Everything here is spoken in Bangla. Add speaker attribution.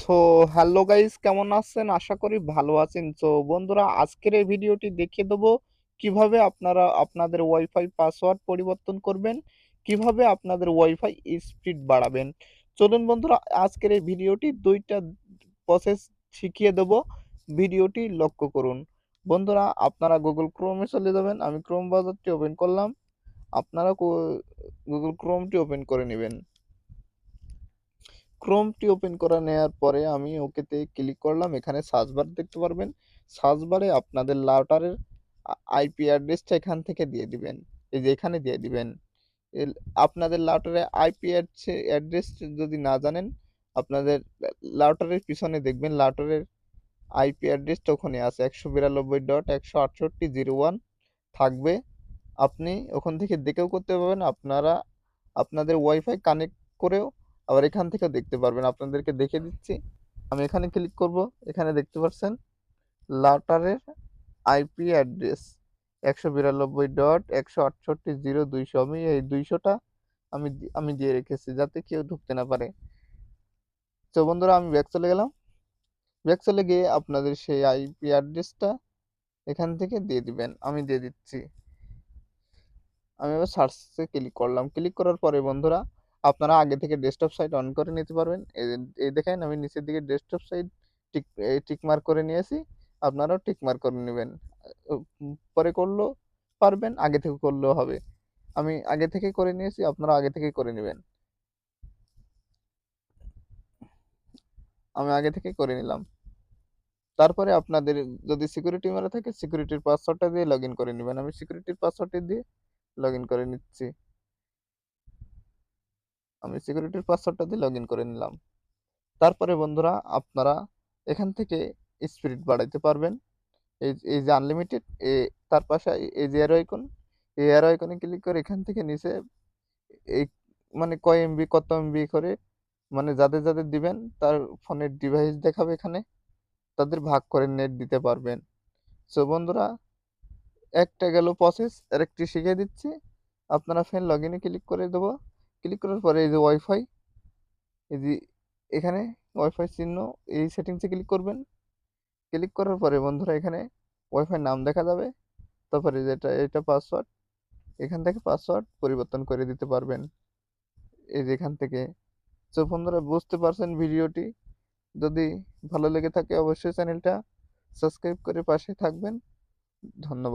Speaker 1: সো হ্যালো গাইস কেমন আছেন? আশা করি ভালো আছেন। তো বন্ধুরা, আজকের এই ভিডিওটি দেখিয়ে দেবো কীভাবে আপনারা আপনাদের ওয়াইফাই পাসওয়ার্ড পরিবর্তন করবেন, কীভাবে আপনাদের ওয়াইফাই স্পিড বাড়াবেন। চলুন বন্ধুরা, আজকের এই ভিডিওটি দুইটা প্রসেস শিখিয়ে দেব। ভিডিওটি লক্ষ্য করুন। বন্ধুরা, আপনারা গুগল ক্রোমে চলে যাবেন। আমি ক্রোম ব্রাউজারটি ওপেন করলাম। আপনারা গুগল ক্রোমটি ওপেন করে নেবেন। ক্রোমটি ওপেন করে নেওয়ার পরে আমি ওকেতে ক্লিক করলাম। এখানে সার্চ বার দেখতে পারবেন। সার্চ বারে আপনাদের লাউটারের আইপি অ্যাড্রেসটা এখান থেকে দিয়ে দিবেন। এই যে এখানে দিয়ে দিবেন। আপনাদের লাউটারে আইপি অ্যাড্রেস যদি না জানেন, আপনাদের লাউটারের পিছনে দেখবেন লাউটারের আইপি অ্যাড্রেসটা ওখানে আছে। একশো বিরানব্বই ডট একশো আটষট্টি জিরো ওয়ান থাকবে। আপনি ওখান থেকে দেখেও করতে পারবেন। আপনারা, আপনাদের ওয়াইফাই কানেক্ট করেও আবার এখান থেকেও দেখতে পারবেন। আপনাদেরকে দেখে দিচ্ছি। আমি এখানে ক্লিক করব। এখানে দেখতে পাচ্ছেন লাউটারের আইপি অ্যাড্রেস একশো বিরানব্বই ডট একশো আটষট্টি জিরো দুইশো। আমি এই দুইশোটা আমি আমি দিয়ে রেখেছি যাতে কেউ ঢুকতে না পারে। তো বন্ধুরা, আমি ব্যাক চলে গেলাম। ব্যাক চলে গিয়ে আপনাদের সেই আইপি অ্যাড্রেসটা এখান থেকে দিয়ে দিবেন। আমি দিয়ে দিচ্ছি। আমি এবার সার্চে ক্লিক করলাম। ক্লিক করার পরে বন্ধুরা আপনারা আগে থেকে ডেস্কটপ সাইট অন করে নিতে পারবেন। এই দেখেন আমি নিচের দিকে desktop site tick tick mark করে নিয়েছি। আপনারাও টিক মার্ক করে নেবেন। পরে করলেও পারবেন, আগে থেকে করলেও হবে। আমি আগে থেকে করে নিয়েছি, আপনারা আগে থেকে করে নেবেন। আমি আগে থেকে করে নিলাম। তারপরে আপনাদের যদি সিকিউরিটি মারা থাকে সিকিউরিটির পাসওয়ার্ডটা দিয়ে লগ করে নেবেন। আমি সিকিউরিটির পাসওয়ার্ডটি দিয়ে লগ করে নিচ্ছি। আমি সিকিউরিটির পাসওয়ার্ডটা দিয়ে লগ করে নিলাম। তারপরে বন্ধুরা, আপনারা এখান থেকে স্পিড বাড়াইতে পারবেন। এই এই যে আনলিমিটেড এ, তার পাশে এই যে এয়ারো আইকন এই এয়ারো আইকনে ক্লিক করে এখান থেকে নিচে এই মানে কয় এমবি কত এমবি করে মানে যাদের যাদের দিবেন, তার ফোনের ডিভাইস দেখাবে এখানে। তাদের ভাগ করে নেট দিতে পারবেন। সো বন্ধুরা, একটা গেল প্রসেস আরেকটি শিখিয়ে দিচ্ছি। আপনারা ফেন লগ ইনে ক্লিক করে দেবো। ক্লিক করার পরে এই যে ওয়াইফাই এই যে এখানে ওয়াইফাই চিহ্ন, এই সেটিংসে ক্লিক করবেন। ক্লিক করার পরে বন্ধুরা এখানে ওয়াইফাই নাম দেখা যাবে। তারপরে যেটা এটা পাসওয়ার্ড এখান থেকে পাসওয়ার্ড পরিবর্তন করে দিতে পারবেন। এই যে এখান থেকে। তো বন্ধুরা বুঝতে পারছেন ভিডিওটি। যদি ভালো লেগে থাকে অবশ্যই চ্যানেলটা সাবস্ক্রাইব করে পাশে থাকবেন। ধন্যবাদ।